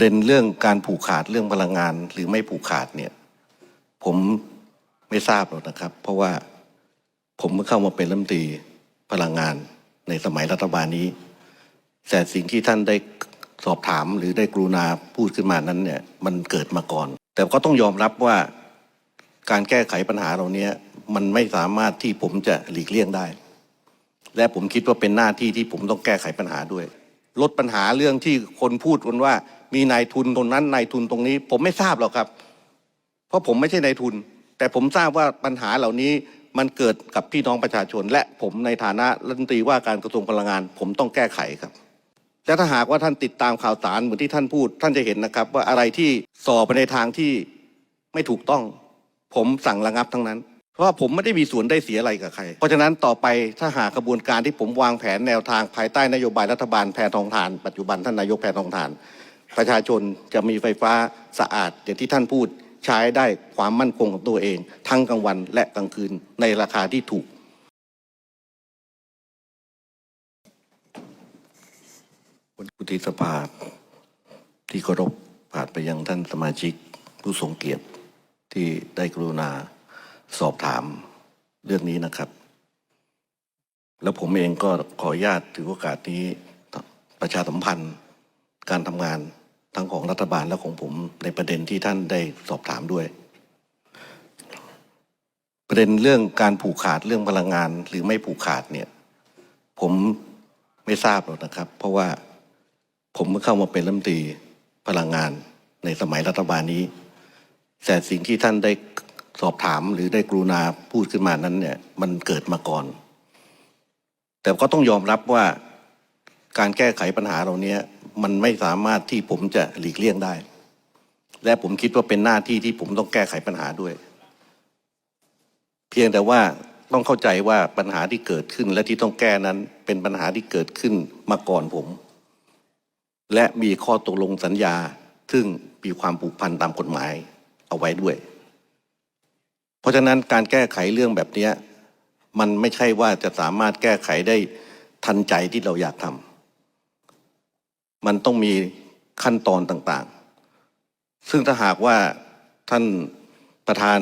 ประเด็นเรื่องการผูกขาดเรื่องพลังงานหรือไม่ผูกขาดเนี่ย ผมไม่ทราบหรอกนะครับ เพราะว่าผมเมื่อเข้ามาเป็นรัฐมนตรีพลังงานในสมัยรัฐบาลนี้ แต่สิ่งที่ท่านได้สอบถามหรือได้กรุณาพูดขึ้นมานั้นเนี่ยมันเกิดมาก่อน แต่ก็ต้องยอมรับว่าการแก้ไขปัญหาเหล่านี้มันไม่สามารถที่ผมจะหลีกเลี่ยงได้ และผมคิดว่าเป็นหน้าที่ที่ผมต้องแก้ไขปัญหาด้วย ลดปัญหาเรื่องที่คนพูดกันว่า มีนายทุนตรงนั้นนายทุนตรงนี้ ผมไม่ทราบหรอกครับ เพราะผมไม่ใช่นายทุน แต่ผมทราบว่าปัญหาเหล่านี้มันเกิดกับพี่น้องประชาชน และผมในฐานะรัฐมนตรีว่าการกระทรวงพลังงาน ผมต้องแก้ไขครับและถ้าหากว่าท่านติดตามข่าวสารเหมือนที่ท่านพูด ท่านจะเห็นนะครับ ว่าอะไรที่สอบไปในทางที่ไม่ถูกต้อง ผมสั่งระงับทั้งนั้น ว่าผมไม่ได้มีส่วนได้เสียอะไรกับใคร เพราะฉะนั้นต่อไปถ้าหากระบวนการที่ผมวางแผนแนวทางภายใต้นโยบายรัฐบาลแพทองทาน ปัจจุบันท่านนายกแพทองทาน ประชาชนจะมีไฟฟ้าสะอาดอย่างที่ท่านพูดใช้ได้ความมั่นคงของตัวเอง ทั้งกลางวันและกลางคืนในราคาที่ถูกวุฒิสภาที่เคารพผ่านไปยังท่านสมาชิกผู้ทรงเกียรติที่ได้กรุณา สอบถามเรื่องนี้นะครับ แล้วผมเองก็ขออนุญาตถือโอกาสนี้ประชาสัมพันธ์การทำงานทั้งของรัฐบาลและของผมในประเด็นที่ท่านได้สอบถามด้วย ประเด็นเรื่องการผูกขาดเรื่องพลังงานหรือไม่ผูกขาดเนี่ย ผมไม่ทราบหรอกนะครับ เพราะว่าผมเมื่อเข้ามาเป็นรัฐมนตรีพลังงานในสมัยรัฐบาลนี้ แต่สิ่งที่ท่านได้ สอบถามหรือได้กรุณาพูดขึ้นมานั้นเนี่ยมันเกิดมาก่อน แต่ก็ต้องยอมรับว่าการแก้ไขปัญหาเหล่านี้มันไม่สามารถที่ผมจะหลีกเลี่ยงได้ และผมคิดว่าเป็นหน้าที่ที่ผมต้องแก้ไขปัญหาด้วย เพียงแต่ว่าต้องเข้าใจว่าปัญหาที่เกิดขึ้นและที่ต้องแก้นั้นเป็นปัญหาที่เกิดขึ้นมาก่อนผม และมีข้อตกลงสัญญา ซึ่งมีความผูกพันตามกฎหมายเอาไว้ด้วย เพราะฉะนั้นการแก้ไขเรื่องแบบนี้มันไม่ใช่ว่าจะสามารถแก้ไขได้ทันใจที่เราอยากทำมันต้องมีขั้นตอนต่างๆ ซึ่งถ้าหากว่าท่านประธาน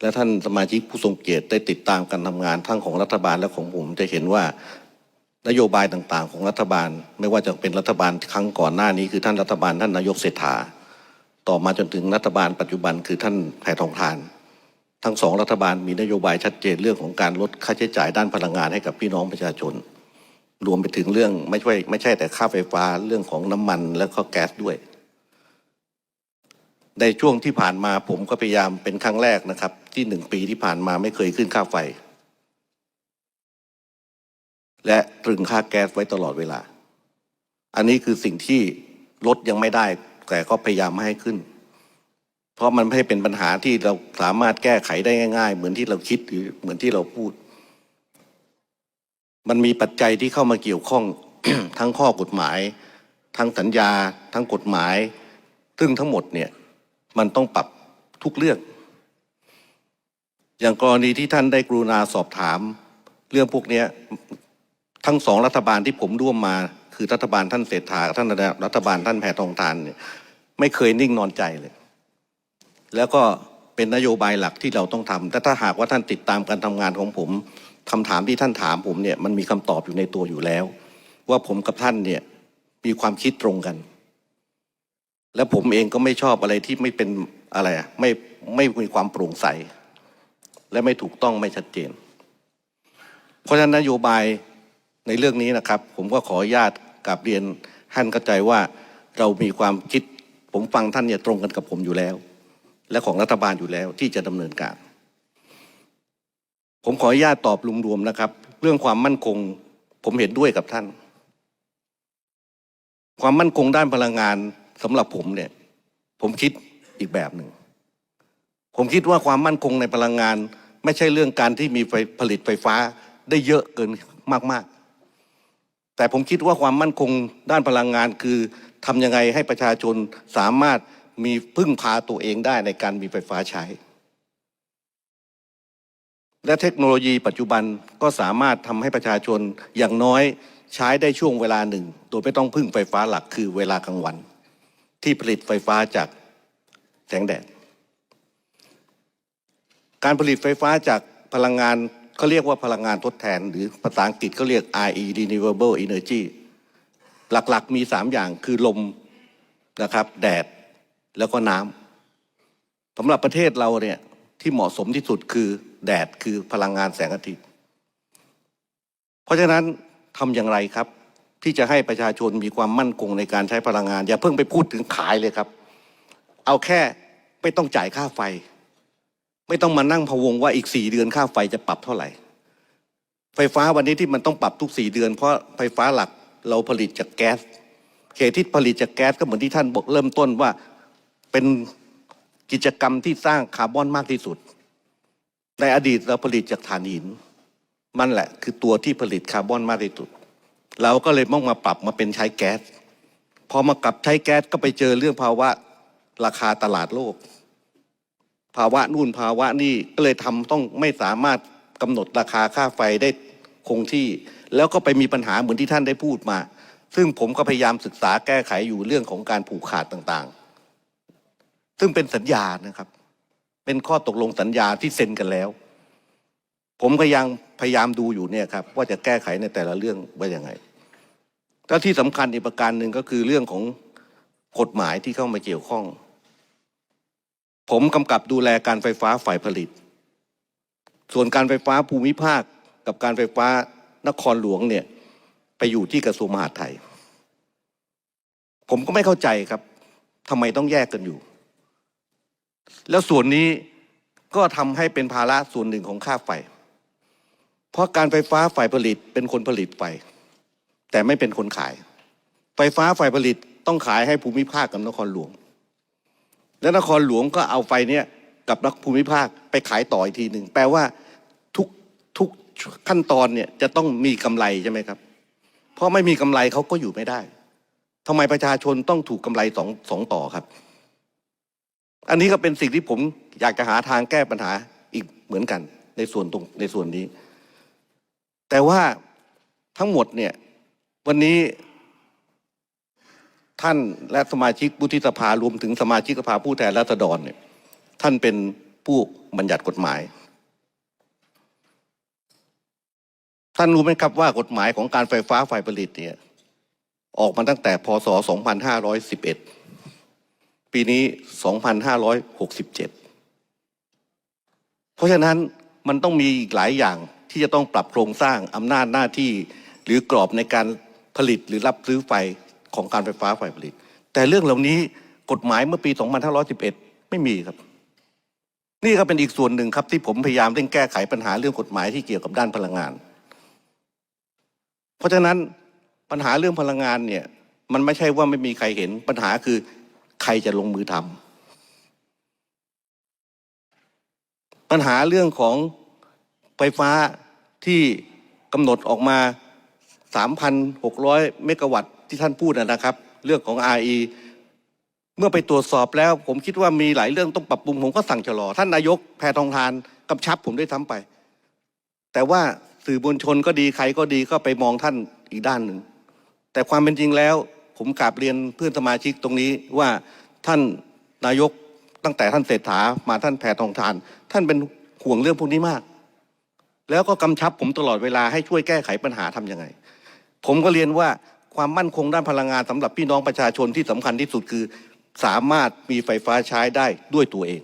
และท่านสมาชิกผู้ทรงเกียรติได้ติดตามการทำงานทั้งของรัฐบาลและของผมจะเห็นว่านโยบายต่างๆ ของรัฐบาล ไม่ว่าจะเป็นรัฐบาลครั้งก่อนหน้านี้คือท่านรัฐบาลท่านนายกเศรษฐา ต่อมาจนถึงรัฐบาลปัจจุบันคือท่านแพทองทาน ทั้งสองรัฐบาลมีนโยบายชัดเจนเรื่องของการลดค่าใช้จ่ายด้านพลังงานให้กับพี่น้องประชาชน รวมไปถึงเรื่องไม่ใช่ไม่ใช่แต่ค่าไฟฟ้าเรื่องของน้ำมันและก็แก๊สด้วย ในช่วงที่ผ่านมาผมก็พยายามเป็นครั้งแรกนะครับ ที่หนึ่งปีที่ผ่านมาไม่เคยขึ้นค่าไฟ และตรึงค่าแก๊สไว้ตลอดเวลา อันนี้คือสิ่งที่ลดยังไม่ได้แต่ก็พยายามให้ขึ้น เพราะมันไม่ใช่เป็นปัญหาที่เราสามารถแก้ไขได้ง่าย ๆ เหมือนที่เราคิดหรือเหมือนที่เราพูด มันมีปัจจัยที่เข้ามาเกี่ยวข้องทั้งข้อกฎหมาย ทั้งสัญญา ทั้งกฎหมาย ซึ่งทั้งหมดเนี่ยมันต้องปรับทุกเรื่อง อย่างกรณีที่ท่านได้กรุณาสอบถาม เรื่องพวกนี้ทั้งสองรัฐบาลที่ผมร่วมมา คือรัฐบาลท่านเศรษฐาท่านรัฐบาลท่านแพทองทานเนี่ยไม่เคยนิ่งนอนใจเลย แล้วก็เป็นนโยบายหลักที่เราต้องทำแต่ถ้าหากว่าท่านติดตามการทำงานของผมคำถามที่ท่านถามผมเนี่ยมันมีคำตอบอยู่ในตัวอยู่แล้ว ว่าผมกับท่านเนี่ยมีความคิดตรงกัน และผมเองก็ไม่ชอบอะไรที่ไม่เป็นอะไรไม่ไม่มีความโปร่งใส และไม่ถูกต้องไม่ชัดเจน เพราะฉะนั้นนโยบายในเรื่องนี้นะครับ ผมก็ขออนุญาตกลับเรียนท่านเข้าใจว่าเรามีความคิดผมฟังท่านเนี่ยตรงกันกับผมอยู่แล้ว และของรัฐบาลอยู่แล้วที่จะดำเนินการ ผมขออนุญาตตอบรวมๆนะครับ เรื่องความมั่นคง ผมเห็นด้วยกับท่าน ความมั่นคงด้านพลังงานสำหรับผมเนี่ย ผมคิดอีกแบบหนึ่งผมคิดว่าความมั่นคงในพลังงาน ไม่ใช่เรื่องการที่มีไฟผลิตไฟฟ้าได้เยอะเกินมาก ๆ แต่ผมคิดว่าความมั่นคงด้านพลังงานคือทำยังไงให้ประชาชนสามารถ มีพึ่งพาตัวเองได้ในการมีไฟฟ้าใช้ และเทคโนโลยีปัจจุบันก็สามารถทำให้ประชาชนอย่างน้อยใช้ได้ช่วงเวลาหนึ่ง โดยไม่ต้องพึ่งไฟฟ้าหลักคือเวลากลางวัน ที่ผลิตไฟฟ้าจากแสงแดด การผลิตไฟฟ้าจากพลังงานเขาเรียกว่าพลังงานทดแทน หรือภาษาอังกฤษเขาเรียก RE Renewable Energy หลักๆมีสามอย่างคือลมนะครับ แดด แล้วก็น้ำสำหรับประเทศเราเนี่ยที่เหมาะสมที่สุดคือแดดคือพลังงานแสงอาทิตย์ เพราะฉะนั้นทำอย่างไรครับ ที่จะให้ประชาชนมีความมั่นคงในการใช้พลังงาน อย่าเพิ่งไปพูดถึงขายเลยครับ เอาแค่ไม่ต้องจ่ายค่าไฟ ไม่ต้องมานั่งพะวงว่าอีกสี่เดือนค่าไฟจะปรับเท่าไหร่ ไฟฟ้าวันนี้ที่มันต้องปรับทุกสี่เดือน เพราะไฟฟ้าหลักเราผลิตจากแก๊สเหตุที่ผลิตจากแก๊สก็เหมือนที่ท่านบอกเริ่มต้นว่า เป็นกิจกรรมที่สร้างคาร์บอนมากที่สุด ในอดีตเราผลิตจากถ่านหิน มันแหละคือตัวที่ผลิตคาร์บอนมากที่สุด เราก็เลยต้องมาปรับมาเป็นใช้แก๊ส พอมากลับใช้แก๊สก็ไปเจอเรื่องภาวะราคาตลาดโลก ภาวะนู่นภาวะนี่ก็เลยทำต้องไม่สามารถกำหนดราคาค่าไฟได้คงที่ แล้วก็ไปมีปัญหาเหมือนที่ท่านได้พูดมา ซึ่งผมก็พยายามศึกษาแก้ไขอยู่เรื่องของการผูกขาดต่าง ซึ่งเป็นสัญญานะครับ เป็นข้อตกลงสัญญาที่เซ็นกันแล้ว ผมก็ยังพยายามดูอยู่เนี่ยครับ ว่าจะแก้ไขในแต่ละเรื่องว่ายังไงแล้วที่สำคัญอีกประการหนึ่งก็คือเรื่องของกฎหมายที่เข้ามาเกี่ยวข้อง ผมกำกับดูแลการไฟฟ้าฝ่ายผลิต ส่วนการไฟฟ้าภูมิภาคกับการไฟฟ้านครหลวงเนี่ยไปอยู่ที่กระทรวงมหาดไทย ผมก็ไม่เข้าใจครับทำไมต้องแยกกันอยู่ แล้วส่วนนี้ก็ทำให้เป็นภาระส่วนหนึ่งของค่าไฟ เพราะการไฟฟ้าฝ่ายผลิตเป็นคนผลิตไฟ แต่ไม่เป็นคนขาย ไฟฟ้าฝ่ายผลิตต้องขายให้ภูมิภาคกับนครหลวง และนครหลวงก็เอาไฟเนี้ยกับนักภูมิภาคไปขายต่ออีกทีหนึ่งแปลว่าทุกทุกขั้นตอนเนี่ยจะต้องมีกำไรใช่ไหมครับ เพราะไม่มีกำไรเขาก็อยู่ไม่ได้ทำไมประชาชนต้องถูกกำไรสองสองต่อครับ อันนี้ก็เป็นสิ่งที่ผมอยากจะหาทางแก้ปัญหาอีกเหมือนกันในส่วนตรงในส่วนนี้ แต่ว่าทั้งหมดเนี่ยวันนี้ท่านและสมาชิกวุฒิสภารวมถึงสมาชิกสภาผู้แทนราษฎรเนี่ยท่านเป็นผู้บัญญัติกฎหมาย ท่านรู้ไหมครับว่ากฎหมายของการไฟฟ้าฝ่ายผลิตเนี่ยออกมาตั้งแต่พศ 2511 ปีนี้ 2567 เพราะฉะนั้นมันต้องมีอีกหลายอย่างที่จะต้องปรับโครงสร้างอำนาจหน้าที่ หรือกรอบในการผลิตหรือรับซื้อไฟของการไฟฟ้าฝ่ายผลิต แต่เรื่องเหล่านี้กฎหมายเมื่อปี 2511 ไม่มีครับ นี่ก็เป็นอีกส่วนหนึ่งครับที่ผมพยายามเร่งแก้ไขปัญหาเรื่องกฎหมายที่เกี่ยวกับด้านพลังงาน เพราะฉะนั้นปัญหาเรื่องพลังงานเนี่ยมันไม่ใช่ว่าไม่มีใครเห็นปัญหาคือ รจะลงมือทำปัญหาเรื่องของไฟฟ้าที่กำหนดออกมา 3,600 เมกะวัตต์ที่ท่านพูดนะครับ เรื่องของ RE เมื่อไปตรวจสอบแล้ว ผมคิดว่ามีหลายเรื่องต้องปรับปรุง ผมก็สั่งชะลอ ท่านนายกแพทองทานกำชับผมด้วยซ้ำไป แต่ว่าสื่อมวลชนก็ดีใครก็ดีก็ไปมองท่านอีกด้านหนึ่ง แต่ความเป็นจริงแล้ว ผมกราบเรียนเพื่อนสมาชิกตรงนี้ว่า ท่านนายกตั้งแต่ท่านเศรษฐามาท่านแพทองทาน ท่านเป็นห่วงเรื่องพวกนี้มาก แล้วก็กำชับผมตลอดเวลาให้ช่วยแก้ไขปัญหาทำยังไง ผมก็เรียนว่าความมั่นคงด้านพลังงานสำหรับพี่น้องประชาชนที่สำคัญที่สุดคือ สามารถมีไฟฟ้าใช้ได้ด้วยตัวเอง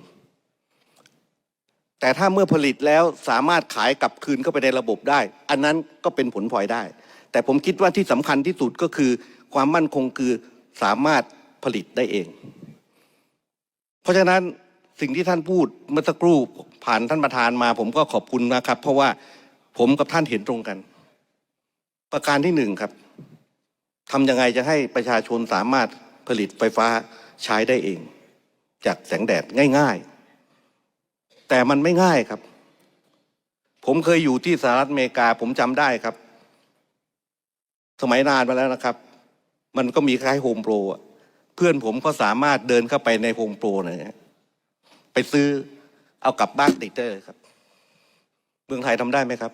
แต่ถ้าเมื่อผลิตแล้วสามารถขายกลับคืนเข้าไปในระบบได้ อันนั้นก็เป็นผลพลอยได้ แต่ผมคิดว่าที่สำคัญที่สุดก็คือ ความมั่นคงคือสามารถผลิตได้เอง เพราะฉะนั้นสิ่งที่ท่านพูดเมื่อสักครู่ผ่านท่านประธานมา ผมก็ขอบคุณนะครับ เพราะว่าผมกับท่านเห็นตรงกัน ประการที่หนึ่งครับทำยังไงจะให้ประชาชนสามารถผลิตไฟฟ้าใช้ได้เอง จากแสงแดดง่ายๆ แต่มันไม่ง่ายครับ ผมเคยอยู่ที่สหรัฐอเมริกาผมจำได้ครับ สมัยนานมาแล้วนะครับ มันก็มีคล้ายโฮมโปรอะ เพื่อนผมก็สามารถเดินเข้าไปในโฮมโปรเนี่ยไปซื้อเอากลับบ้านติดได้เลยครับ เมืองไทยทำได้ไหมครับ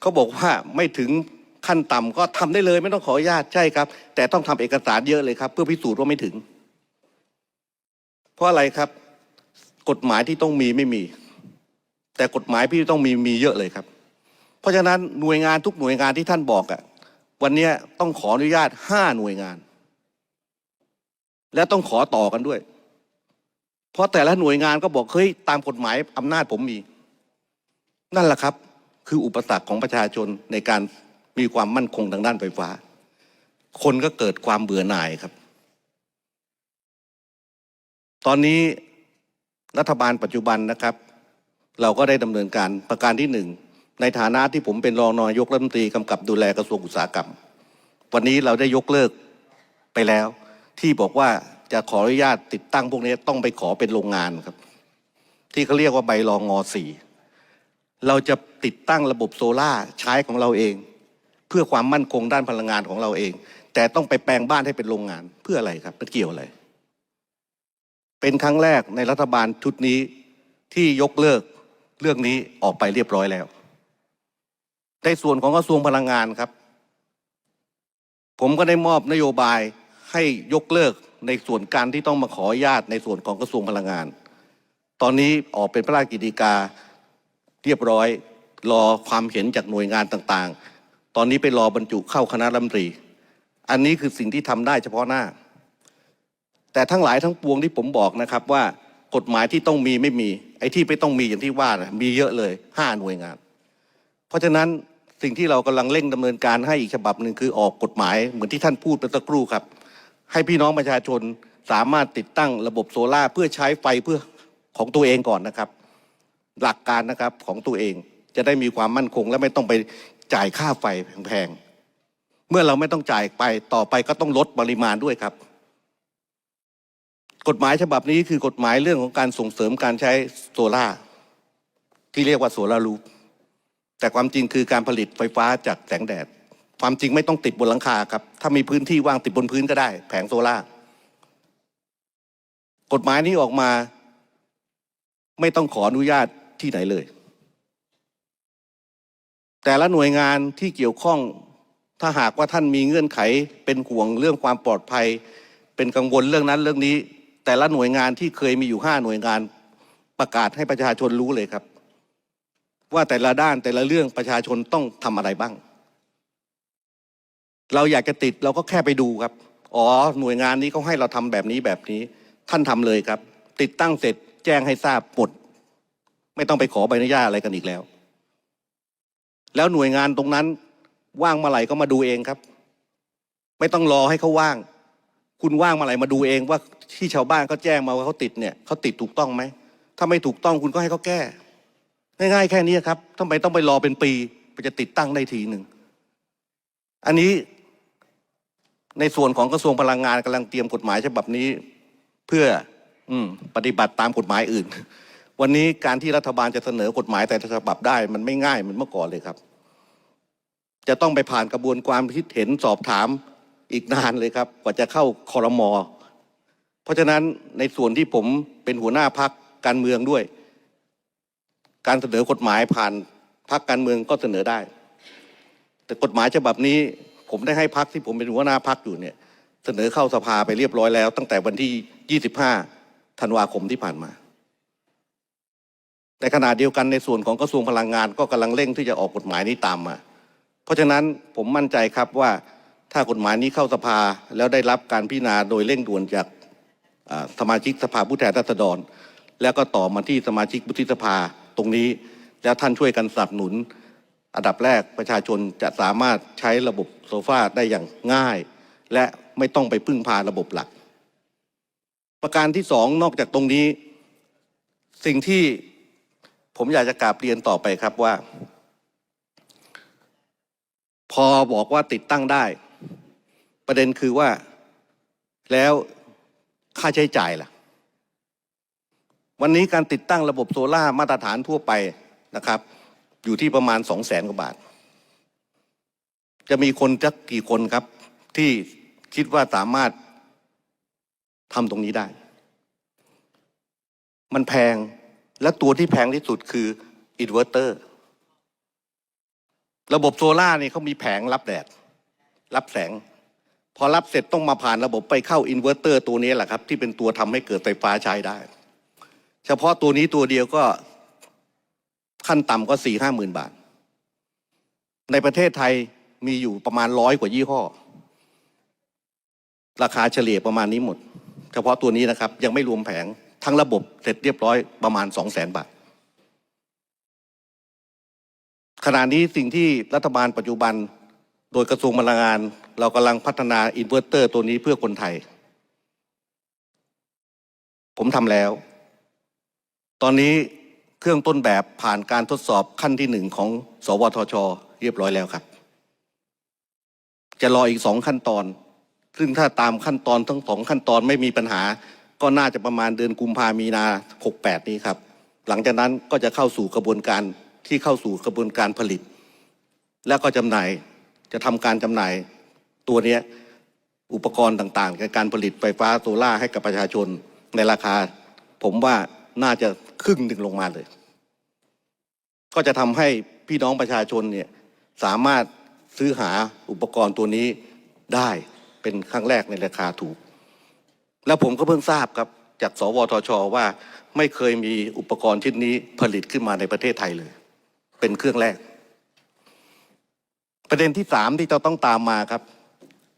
เขาบอกว่าไม่ถึงขั้นต่ำก็ทำได้เลยไม่ต้องขออนุญาตใช่ครับ แต่ต้องทำเอกสารเยอะเลยครับ เพื่อพิสูจน์ว่าไม่ถึง เพราะอะไรครับ กฎหมายที่ต้องมีไม่มี แต่กฎหมายที่ต้องมีมีเยอะเลยครับ เพราะฉะนั้นหน่วยงานทุกหน่วยงานที่ท่านบอกอะวันนี้ต้องขออนุญาตห้าหน่วยงาน และต้องขอต่อกันด้วย เพราะแต่ละหน่วยงานก็บอกเฮ้ยตามกฎหมายอำนาจผมมี นั่นแหละครับ คืออุปสรรคของประชาชนในการมีความมั่นคงทางด้านไฟฟ้า คนก็เกิดความเบื่อหน่ายครับ ตอนนี้รัฐบาลปัจจุบันนะครับ เราก็ได้ดำเนินการประการที่หนึ่งในฐานะที่ผมเป็นรองนายกรัฐมนตรีกำกับดูแลกระทรวงอุตสาหกรรม วันนี้เราได้ยกเลิกไปแล้ว ที่บอกว่าจะขออนุญาตติดตั้งพวกนี้ต้องไปขอเป็นโรงงานครับ ที่เขาเรียกว่าใบรองงอสี่เราจะติดตั้งระบบโซล่าใช้ของเราเอง เพื่อความมั่นคงด้านพลังงานของเราเอง แต่ต้องไปแปลงบ้านให้เป็นโรงงานเพื่ออะไรครับมันเกี่ยวอะไร เป็นครั้งแรกในรัฐบาลชุดนี้ที่ยกเลิกเรื่องนี้ออกไปเรียบร้อยแล้ว ในส่วนของกระทรวงพลังงานครับ ผมก็ได้มอบนโยบาย ให้ยกเลิกในส่วนการที่ต้องมาขออนุญาตในส่วนของกระทรวงพลังงาน ตอนนี้ออกเป็นพระราชกิจกาเรียบร้อยรอความเห็นจากหน่วยงานต่างๆ ตอนนี้ไปรอบรรจุเข้าคณะรัฐมนตรี อันนี้คือสิ่งที่ทำได้เฉพาะหน้า แต่ทั้งหลายทั้งปวงที่ผมบอกนะครับว่ากฎหมายที่ต้องมีไม่มี ไอ้ที่ไม่ต้องมีอย่างที่ว่านะมีเยอะเลยห้าหน่วยงาน เพราะฉะนั้นสิ่งที่เรากำลังเร่งดำเนินการให้อีกฉบับหนึ่งคือออกกฎหมายเหมือนที่ท่านพูดเมื่อสักครู่ครับ ให้พี่น้องประชาชนสามารถติดตั้งระบบโซล่าร์เพื่อใช้ไฟเพื่อของตัวเองก่อนนะครับ หลักการนะครับของตัวเองจะได้มีความมั่นคงและไม่ต้องไปจ่ายค่าไฟแพงๆ เมื่อเราไม่ต้องจ่ายไปต่อไปก็ต้องลดปริมาณด้วยครับ กฎหมายฉบับนี้คือกฎหมายเรื่องของการส่งเสริมการใช้โซล่าร์ที่เรียกว่าโซลารูฟแต่ความจริงคือการผลิตไฟฟ้าจากแสงแดด ความจริงไม่ต้องติดบนหลังคาครับ ถ้ามีพื้นที่ว่างติดบนพื้นก็ได้ แผงโซล่ากฎหมายนี้ออกมา ไม่ต้องขออนุญาตที่ไหนเลย แต่ละหน่วยงานที่เกี่ยวข้องถ้าหากว่าท่านมีเงื่อนไข เป็นห่วงเรื่องความปลอดภัย เป็นกังวลเรื่องนั้นเรื่องนี้ แต่ละหน่วยงานที่เคยมีอยู่ห้าหน่วยงานประกาศให้ประชาชนรู้เลยครับ ว่าแต่ละด้านแต่ละเรื่องประชาชนต้องทำอะไรบ้าง เราอยากจะติดเราก็แค่ไปดูครับ อ๋อหน่วยงานนี้เขาให้เราทำแบบนี้แบบนี้ ท่านทำเลยครับ ติดตั้งเสร็จแจ้งให้ทราบหมดไม่ต้องไปขอใบอนุญาตอะไรกันอีกแล้ว แล้วหน่วยงานตรงนั้น ว่างเมื่อไหร่ก็มาดูเองครับ ไม่ต้องรอให้เขาว่าง คุณว่างเมื่อไหร่มาดูเองว่าที่ชาวบ้านเขาแจ้งมาว่าเขาติดเนี่ยเขาติดถูกต้องไหมถ้าไม่ถูกต้องคุณก็ให้เขาแก้ ง่ายๆแค่นี้ครับทำไมต้องไปรอเป็นปีไปจะติดตั้งได้ทีหนึ่งอันนี้ ในส่วนของกระทรวงพลังงานกำลังเตรียมกฎหมายฉบับนี้ เพื่ออืปฏิบัติตามกฎหมายอื่น วันนี้การที่รัฐบาลจะเสนอกฎหมายแต่ละฉบับได้ มันไม่ง่ายเหมือนเมื่อก่อนเลยครับ จะต้องไปผ่านกระบวนความคิดเห็นสอบถามอีกนานเลยครับ กว่าจะเข้าคอรมอเพราะฉะนั้นในส่วนที่ผมเป็นหัวหน้าพักการเมืองด้วย การเสนอกฎหมายผ่านพักการเมืองก็เสนอได้ แต่กฎหมายฉบับนี้ ผมได้ให้พักที่ผมเป็นหัวหน้าพักอยู่เนี่ย เสนอเข้าสภาไปเรียบร้อยแล้ว ตั้งแต่วันที่ 25 ธันวาคมที่ผ่านมาในขณะเดียวกันในส่วนของกระทรวงพลังงานก็กำลังเร่งที่จะออกกฎหมายนี้ตามมา เพราะฉะนั้นผมมั่นใจครับว่าถ้ากฎหมายนี้เข้าสภาแล้วได้รับการพิจารณาโดยเร่งด่วนจากสมาชิกสภาผู้แทนราษฎร แล้วก็ต่อมาที่สมาชิกวุฒิสภาตรงนี้ แล้วท่านช่วยกันสนับสนุน อันดับแรกประชาชนจะสามารถใช้ระบบโซฟาได้อย่างง่าย และไม่ต้องไปพึ่งพาระบบหลัก ประการที่สองนอกจากตรงนี้ สิ่งที่ผมอยากจะกราบเรียนต่อไปครับว่า พอบอกว่าติดตั้งได้ ประเด็นคือว่าแล้วค่าใช้จ่ายล่ะ วันนี้การติดตั้งระบบโซล่ามาตรฐานทั่วไปนะครับ อยู่ที่ประมาณสองแสนกว่าบาท จะมีคนจักกี่คนครับ ที่คิดว่าสามารถทำตรงนี้ได้ มันแพงและตัวที่แพงที่สุดคืออินเวอร์เตอร์ระบบโซล่าร์นี่ยเขามีแผงรับแดด รับแสง พอรับเสร็จต้องมาผ่านระบบไปเข้าอินเวอร์เตอร์ตัวนี้แหละครับ ที่เป็นตัวทำให้เกิดไฟฟ้าใช้ได้ เฉพาะตัวนี้ตัวเดียวก็ ขั้นต่ำก็สี่ห้าหมื่นบาท ในประเทศไทยมีอยู่ประมาณร้อยกว่ายี่ห้อ ราคาเฉลี่ยประมาณนี้หมด เฉพาะตัวนี้นะครับ ยังไม่รวมแผงทั้งระบบเสร็จเรียบร้อยประมาณสองแสนบาทขณะนี้สิ่งที่รัฐบาลปัจจุบันโดยกระทรวงพลังงาน เรากำลังพัฒนาอินเวอร์เตอร์ตัวนี้เพื่อคนไทย ผมทำแล้ว ตอนนี้ เครื่องต้นแบบผ่านการทดสอบขั้นที่หนึ่งของ สวทช เรียบร้อยแล้วครับ จะรออีกสองขั้นตอน ซึ่งถ้าตามขั้นตอนทั้งสองขั้นตอนไม่มีปัญหา ก็น่าจะประมาณเดือนกุมภามีนา68นี้ครับ หลังจากนั้นก็จะเข้าสู่กระบวนการที่เข้าสู่กระบวนการผลิต แล้วก็จำหน่ายจะทำการจำหน่ายตัวนี้อุปกรณ์ต่างๆในการผลิตไฟฟ้าโซล่าให้กับประชาชนในราคา ผมว่า น่าจะครึ่งหนึ่งลงมาเลย ก็จะทำให้พี่น้องประชาชนเนี่ยสามารถซื้อหาอุปกรณ์ตัวนี้ได้เป็นครั้งแรกในราคาถูก แล้วผมก็เพิ่งทราบครับ จากสวทช ว่าไม่เคยมีอุปกรณ์ชิ้นนี้ผลิตขึ้นมาในประเทศไทยเลย เป็นเครื่องแรก ประเด็นที่สามที่เราต้องตามมาครับ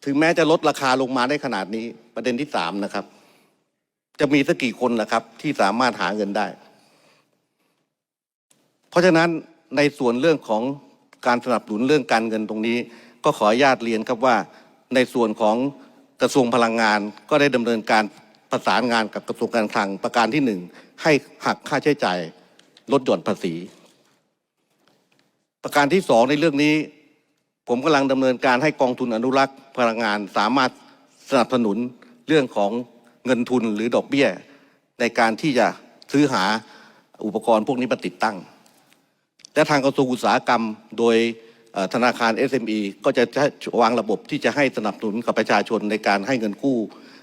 ถึงแม้จะลดราคาลงมาได้ขนาดนี้ ประเด็นที่สามนะครับ จะมีสักกี่คนล่ะครับ ที่สามารถหาเงินได้ เพราะฉะนั้นในส่วนเรื่องของการสนับสนุนเรื่องการเงินตรงนี้ ก็ขออนุญาตเรียนครับว่าในส่วนของกระทรวงพลังงานก็ได้ดำเนินการประสานงานกับกระทรวงการคลังประการที่หนึ่งให้หักค่าใช้จ่ายลดหย่อนภาษี ประการที่สองในเรื่องนี้ ผมกำลังดำเนินการให้กองทุนอนุรักษ์พลังงานสามารถสนับสนุนเรื่องของ เงินทุนหรือดอกเบี้ย ในการที่จะซื้อหาอุปกรณ์พวกนี้มาติดตั้ง และทางกระทรวงอุตสาหกรรมโดยธนาคาร SME ก็จะวางระบบที่จะให้สนับสนุนกับประชาชนในการให้เงินกู้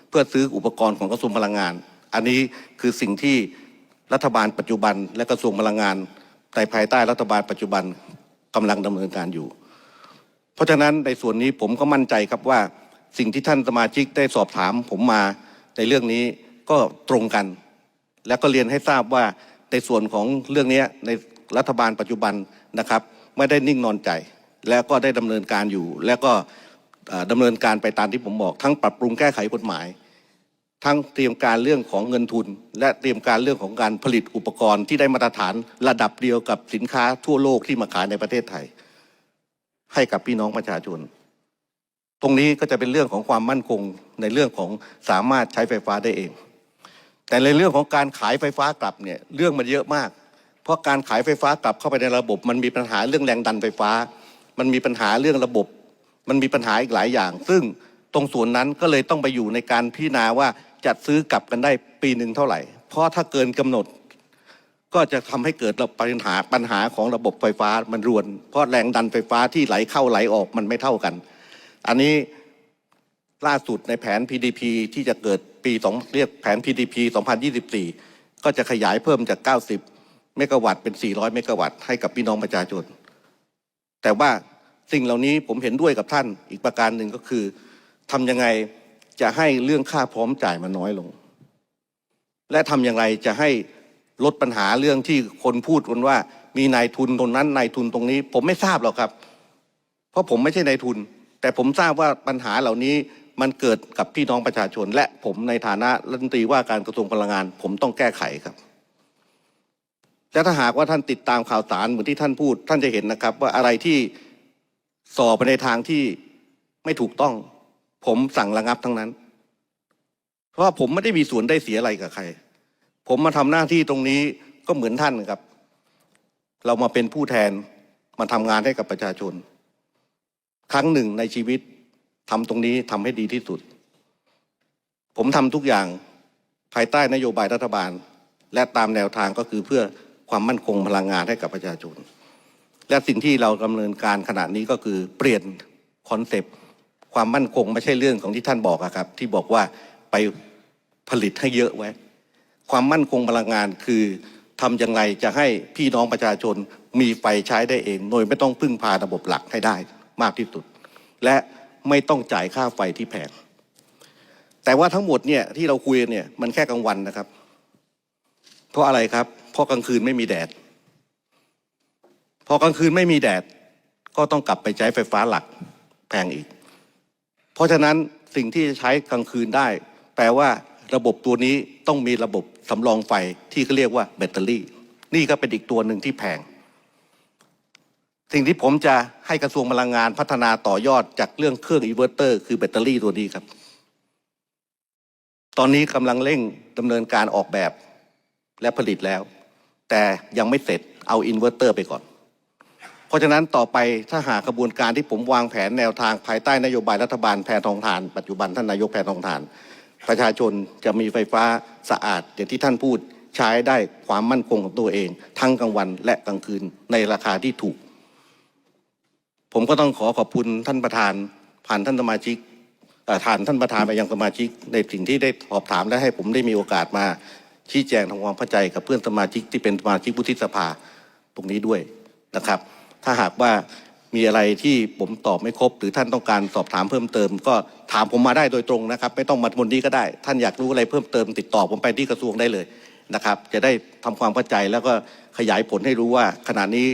เพื่อซื้ออุปกรณ์ของกระทรวงพลังงาน อันนี้คือสิ่งที่รัฐบาลปัจจุบัน และกระทรวงพลังงานในภายใต้รัฐบาลปัจจุบันกำลังดำเนินการอยู่ เพราะฉะนั้นในส่วนนี้ผมก็มั่นใจครับว่าสิ่งที่ท่านสมาชิกได้สอบถามผมมา ในเรื่องนี้ก็ตรงกัน แล้วก็เรียนให้ทราบว่าในส่วนของเรื่องนี้ในรัฐบาลปัจจุบันนะครับ ไม่ได้นิ่งนอนใจ แล้วก็ได้ดำเนินการอยู่ แล้วก็เอ่อดำเนินการไปตามที่ผมบอก ทั้งปรับปรุงแก้ไขกฎหมาย ทั้งเตรียมการเรื่องของเงินทุน และเตรียมการเรื่องของการผลิตอุปกรณ์ที่ได้มาตรฐานระดับเดียวกับสินค้าทั่วโลกที่มาขายในประเทศไทย ให้กับพี่น้องประชาชน ตรงนี้ก็จะเป็นเรื่องของความมั่นคงในเรื่องของสามารถใช้ไฟฟ้าได้เอง แต่ในเรื่องของการขายไฟฟ้ากลับเนี่ยเรื่องมันเยอะมาก เพราะการขายไฟฟ้ากลับเข้าไปในระบบ มันมีปัญหาเรื่องแรงดันไฟฟ้า มันมีปัญหาเรื่องระบบ มันมีปัญหาอีกหลายอย่าง ซึ่งตรงส่วนนั้นก็เลยต้องไปอยู่ในการพิจารณาว่าจะซื้อกลับกันได้ปีหนึ่งเท่าไหร่ เพราะถ้าเกินกำหนด ก็จะทำให้เกิดปัญหาปัญหาของระบบไฟฟ้ามันรวน เพราะแรงดันไฟฟ้าที่ไหลเข้าไหลออกมันไม่เท่ากัน อันนี้ล่าสุดในแผน PDP ที่จะเกิดปีสองเรียกแผน PDP 2024 ก็จะขยายเพิ่มจาก 90 เมกะวัตต์เป็น 400 เมกะวัตต์ให้กับพี่น้องประชาชน แต่ว่าสิ่งเหล่านี้ผมเห็นด้วยกับท่านอีกประการหนึ่งก็คือทำยังไงจะให้เรื่องค่าพร้อมจ่ายมันน้อยลง และทำอย่างไรจะให้ลดปัญหาเรื่องที่คนพูดกันว่า มีนายทุนตรงนั้นนายทุนตรงนี้ ผมไม่ทราบหรอกครับ เพราะผมไม่ใช่นายทุน แต่ผมทราบว่าปัญหาเหล่านี้มันเกิดกับพี่น้องประชาชน และผมในฐานะรัฐมนตรีว่าการกระทรวงพลังงาน ผมต้องแก้ไขครับและถ้าหากว่าท่านติดตามข่าวสารเหมือนที่ท่านพูด ท่านจะเห็นนะครับ ว่าอะไรที่สอบไปในทางที่ไม่ถูกต้อง ผมสั่งระงับทั้งนั้น เพราะว่าผมไม่ได้มีส่วนได้เสียอะไรกับใคร ผมมาทำหน้าที่ตรงนี้ก็เหมือนท่านครับ เรามาเป็นผู้แทนมาทำงานให้กับประชาชน ครั้งหนึ่งในชีวิตทำตรงนี้ทำให้ดีที่สุด ผมทำทุกอย่างภายใต้นโยบายรัฐบาล และตามแนวทางก็คือเพื่อความมั่นคงพลังงานให้กับประชาชน และสิ่งที่เราดำเนินการขณะนี้ก็คือเปลี่ยนคอนเซปต์ความมั่นคงไม่ใช่เรื่องของที่ท่านบอกอะครับ ที่บอกว่าไปผลิตให้เยอะไว้ ความมั่นคงพลังงานคือทำอย่างไรจะให้พี่น้องประชาชนมีไฟใช้ได้เอง โดยไม่ต้องพึ่งพาระบบหลักให้ได้ มากที่สุด และไม่ต้องจ่ายค่าไฟที่แพงแต่ว่าทั้งหมดเนี่ยที่เราคุยเนี่ยมันแค่กลางวันนะครับ เพราะอะไรครับ เพราะกลางคืนไม่มีแดด พอกลางคืนไม่มีแดด ก็ต้องกลับไปใช้ไฟฟ้าหลักแพงอีก เพราะฉะนั้นสิ่งที่จะใช้กลางคืนได้ แปลว่าระบบตัวนี้ต้องมีระบบสำรองไฟที่เขาเรียกว่าแบตเตอรี่ นี่ก็เป็นอีกตัวหนึ่งที่แพง สิ่งที่ผมจะให้กระทรวงพลังงานพัฒนาต่อยอดจากเรื่องเครื่องอินเวอร์เตอร์คือแบตเตอรี่ตัวนี้ครับ ตอนนี้กำลังเร่งดำเนินการออกแบบและผลิตแล้ว แต่ยังไม่เสร็จเอาอินเวอร์เตอร์ไปก่อน เพราะฉะนั้นต่อไปถ้าหากกระบวนการที่ผมวางแผนแนวทางภายใต้นโยบายรัฐบาลแพทองทาน ปัจจุบันท่านนายกแพทองทาน ประชาชนจะมีไฟฟ้าสะอาดอย่างที่ท่านพูดใช้ได้ความมั่นคงของตัวเอง ทั้งกลางวันและกลางคืนในราคาที่ถูก ผมก็ต้องขอขอบคุณท่านประธานผ่านท่านสมาชิกเอ่อผ่านท่านประธานไปยังสมาชิกในสิ่งที่ได้สอบถามและให้ผมได้มีโอกาสมาชี้แจงทำความเข้าใจกับเพื่อนสมาชิกที่เป็นสมาชิกวุฒิสภาตรงนี้ด้วยนะครับ ถ้าหากว่ามีอะไรที่ผมตอบไม่ครบ หรือท่านต้องการสอบถามเพิ่มเติม ก็ถามผมมาได้โดยตรงนะครับ ไม่ต้องมาบนนี้ก็ได้ ท่านอยากรู้อะไรเพิ่มเติม ติดต่อผมไปที่กระทรวงได้เลยนะครับ จะได้ทำความเข้าใจแล้วก็ขยายผลให้รู้ว่าขณะนี้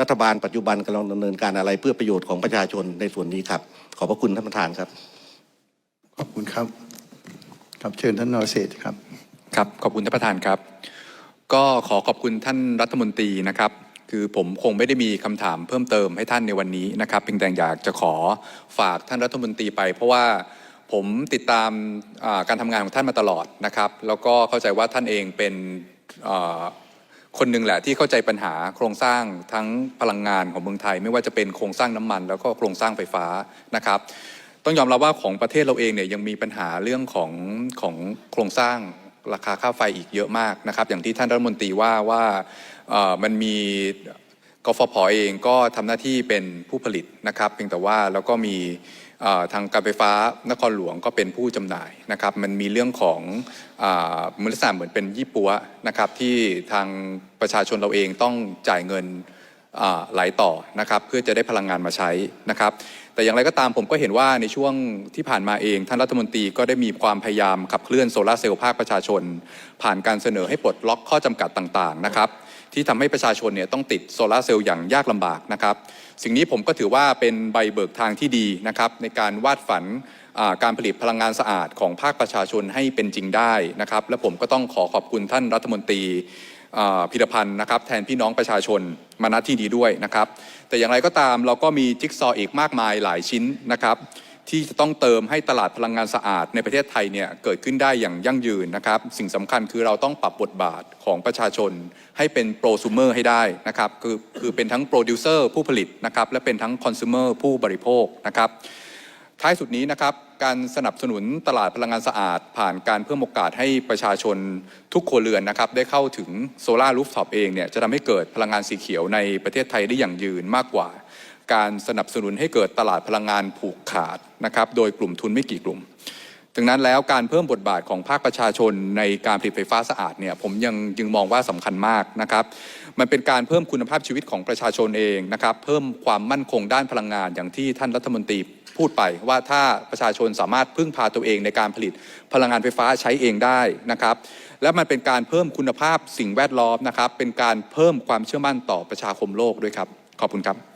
รัฐบาลปัจจุบันกำลังดำเนินการอะไรเพื่อประโยชน์ของประชาชนในส่วนนี้ครับ ขอบพระคุณท่านประธานครับ ขอบคุณครับครับเชิญท่านนรเศรษฐ์ครับครับขอบคุณท่านประธานครับ ก็ขอขอบคุณท่านรัฐมนตรีนะครับ คือผมคงไม่ได้มีคำถามเพิ่มเติมให้ท่านในวันนี้นะครับเพียงแต่อยากจะขอฝากท่านรัฐมนตรีไป เพราะว่าผมติดตามอ่าการทำงานของท่านมาตลอดนะครับ แล้วก็เข้าใจว่าท่านเองเป็นอ่า คนหนึ่งแหละที่เข้าใจปัญหาโครงสร้างทั้งพลังงานของเมืองไทย ไม่ว่าจะเป็นโครงสร้างน้ำมัน แล้วก็โครงสร้างไฟฟ้านะครับ ต้องยอมรับว่าของประเทศเราเองเนี่ยยังมีปัญหาเรื่องของของโครงสร้างราคาค่าไฟอีกเยอะมากนะครับ อย่างที่ท่านรัฐมนตรีว่าว่ามันมีกฟผเองก็ทำหน้าที่เป็นผู้ผลิตนะครับ เพียงแต่ว่าแล้วก็มี ทางการไฟฟ้านครหลวงก็เป็นผู้จำหน่ายนะครับ มันมีเรื่องของอมูลค่าเหมือนเป็นยี่ปัวนะครับที่ทางประชาชนเราเองต้องจ่ายเงินอ่าไหลต่อนะครับเพื่อจะได้พลังงานมาใช้นะครับ แต่อย่างไรก็ตามผมก็เห็นว่าในช่วงที่ผ่านมาเอง ท่านรัฐมนตรีก็ได้มีความพยายามขับเคลื่อนโซลาร์เซลล์ภาคประชาชน ผ่านการเสนอให้ปลดล็อกข้อจำกัดต่างๆนะครับที่ทำให้ประชาชนเนี่ยต้องติดโซลาร์เซลล์อย่างยากลำบากนะครับ สิ่งนี้ผมก็ถือว่าเป็นใบเบิกทางที่ดีนะครับในการวาดฝันการผลิตพลังงานสะอาดของภาคประชาชนให้เป็นจริงได้นะครับ และผมก็ต้องขอขอบคุณท่านรัฐมนตรีพิรพันธ์นะครับแทนพี่น้องประชาชนมาณที่ดีด้วยนะครับ แต่อย่างไรก็ตามเราก็มีจิ๊กซออีกมากมายหลายชิ้นนะครับ ที่จะต้องเติมให้ตลาดพลังงานสะอาดในประเทศไทยเนี่ยเกิดขึ้นได้อย่างยั่งยืนนะครับ สิ่งสำคัญคือเราต้องปรับบทบาทของประชาชน ให้เป็นโปรซูเมอร์ให้ได้นะครับคือคือเป็นทั้งโปรดิวเซอร์ผู้ผลิตนะครับและเป็นทั้งคอน sumer ผู้บริโภคนะครับท้ายสุดนี้นะครับการสนับสนุนตลาดพลังงานสะอาด ผ่านการเพิ่มโอกาสให้ประชาชนทุกครัวเรือนนะครับได้เข้าถึงโซลารูฟท็อปเองเนี่ยจะทำให้เกิดพลังงานสีเขียวในประเทศไทยได้อย่างยืนมากกว่า การสนับสนุนให้เกิดตลาดพลังงานผูกขาดนะครับโดยกลุ่มทุนไม่กี่กลุ่มดังนั้นแล้วการเพิ่มบทบาทของภาคประชาชนในการผลิตไฟฟ้าสะอาดเนี่ยผมยังยังมองว่าสำคัญมากนะครับ มันเป็นการเพิ่มคุณภาพชีวิตของประชาชนเองนะครับ เพิ่มความมั่นคงด้านพลังงานอย่างที่ท่านรัฐมนตรีพูดไปว่าถ้าประชาชนสามารถพึ่งพาตัวเองในการผลิตพลังงานไฟฟ้าใช้เองได้นะครับ และมันเป็นการเพิ่มคุณภาพสิ่งแวดล้อมนะครับ เป็นการเพิ่มความเชื่อมั่นต่อประชาคมโลกด้วยครับ ขอบคุณครับ